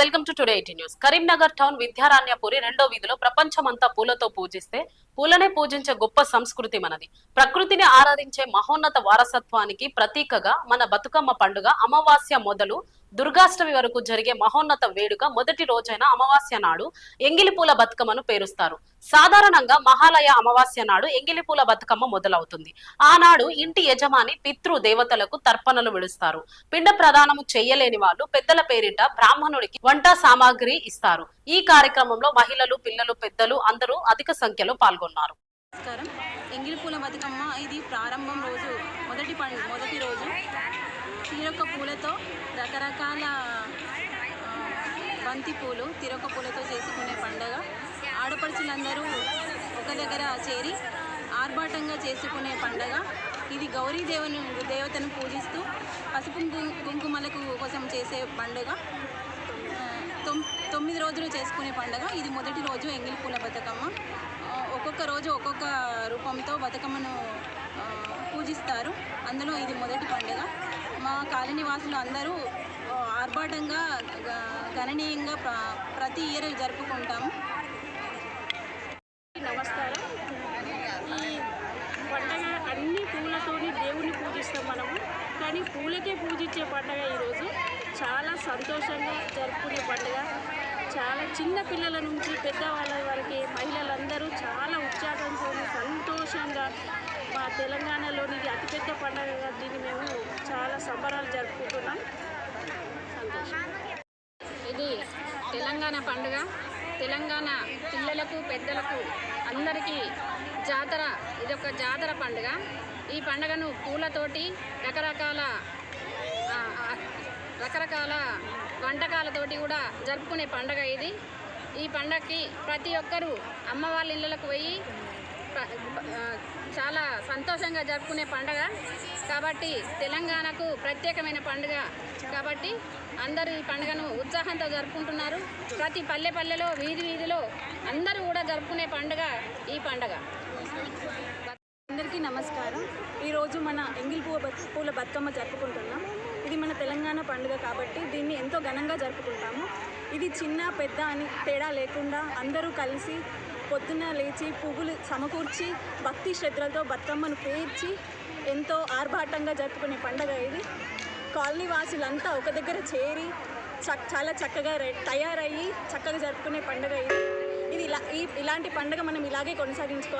Welcome to today eighty news. Karimnagar town Vidyaranyapuri రెండో వీధిలో ప్రపంచమంతా పూలతో పూజిస్తే పూలనే పూజించే గొప్ప సంస్కృతి మనది. ప్రకృతిని ఆరాధించే మహోన్నత వారసత్వానికి ప్రతీకగా మన బతుకమ్మ పండుగ అమావాస్య మొదలు దుర్గాష్టమి వరకు జరిగే మహోన్నత వేడుక మొదటి రోజైన అమావాస్య నాడు ఎంగిలి పూల బతుకమ్మను పేరుస్తారు. సాధారణంగా మహాలయ అమావాస్య నాడు ఎంగిలి పూల బతుకమ్మ మొదలవుతుంది. ఆనాడు ఇంటి యజమాని పితృ దేవతలకు తర్పణలు విడుస్తారు. పిండ ప్రదానము చెయ్యలేని వాళ్ళు పెద్దల పేరిట బ్రాహ్మణుడికి వంట సామాగ్రి ఇస్తారు. ఈ కార్యక్రమంలో మహిళలు పిల్లలు పెద్దలు అందరూ అధిక సంఖ్యలో పాల్గొన్నారు. నమస్కారం. ఎంగిలిపూల బతుకమ్మ ఇది ప్రారంభం రోజు మొదటి పండు మొదటి రోజు. తీరొక్క పూలతో రకరకాల బంతి పూలు తీరొక్క పూలతో చేసుకునే పండుగ. ఆడపడుచులందరూ ఒక దగ్గర చేరి ఆర్భాటంగా చేసుకునే పండగ. ఇది గౌరీ దేవుని దేవతను పూజిస్తూ పసుపు కుంకుమలకు కోసం చేసే పండుగ. తొమ్మిది రోజులు చేసుకునే పండుగ. ఇది మొదటి రోజు ఎంగిలి పూల బతుకమ్మ ఒక్కొక్క రోజు ఒక్కొక్క రూపంతో బతుకమ్మను పూజిస్తారు. అందులో ఇది మొదటి పండుగ. మా కాలనీ వాసులు అందరూ ఆర్భాటంగా గ- గణనీయంగా ప్ర- ప్రతి ఇయర్ జరుపుకుంటాము. నమస్కారం ఈ పండగ అన్ని పూలతోని దేవుణ్ణి పూజిస్తాం మనము దేవుడికే పూజించే పండుగ ఈరోజు. చాలా సంతోషంగా జరుపుకునే పండుగ. చాలా చిన్న పిల్లల నుంచి పెద్దవాళ్ళ వరకు మహిళలందరూ చాలా ఉత్సాహంతో సంతోషంగా మా తెలంగాణలోని ఇది అతిపెద్ద పండగగా దీన్ని మేము చాలా సంబరాలు జరుపుకుంటున్నాం. సంతోషం ఇది తెలంగాణ పండుగ. తెలంగాణ పిల్లలకు పెద్దలకు అందరికీ జాతర ఇదొక జాతర పండుగ. ఈ పండుగను పూలతోటి రకరకాల రకరకాల వంటకాలతోటి కూడా జరుపుకునే పండగ ఇది. ఈ పండగకి ప్రతి ఒక్కరూ అమ్మ వాళ్ళ ఇళ్ళలకు పోయి చాలా సంతోషంగా జరుపుకునే పండగ. కాబట్టి తెలంగాణకు ప్రత్యేకమైన పండుగ. కాబట్టి అందరూ ఈ పండుగను ఉత్సాహంతో జరుపుకుంటున్నారు. ప్రతి పల్లె పల్లెలో వీధి వీధిలో అందరూ కూడా జరుపుకునే పండుగ ఈ పండుగ. అందరికీ నమస్కారం. ఈరోజు మన ఎంగిల్ పూల పూల బతుకమ్మ జరుపుకుంటున్నాం. ఇది మన తెలంగాణ పండుగ కాబట్టి దీన్ని ఎంతో ఘనంగా జరుపుకుంటాము. ఇది చిన్న పెద్ద అని తేడా లేకుండా అందరూ కలిసి పొద్దున్న లేచి పువ్వులు సమకూర్చి భక్తి శ్రద్ధలతో బతుకమ్మను పేర్చి ఎంతో ఆర్భాటంగా జరుపుకునే పండుగ ఇది. కాలనీ వాసులంతా ఒక దగ్గర చేరి చక్ చాలా చక్కగా తయారయ్యి చక్కగా జరుపుకునే పండుగ ఇది. ఇది ఇలా ఈ ఇలాంటి పండుగ మనం ఇలాగే కొనసాగించుకోవాలి.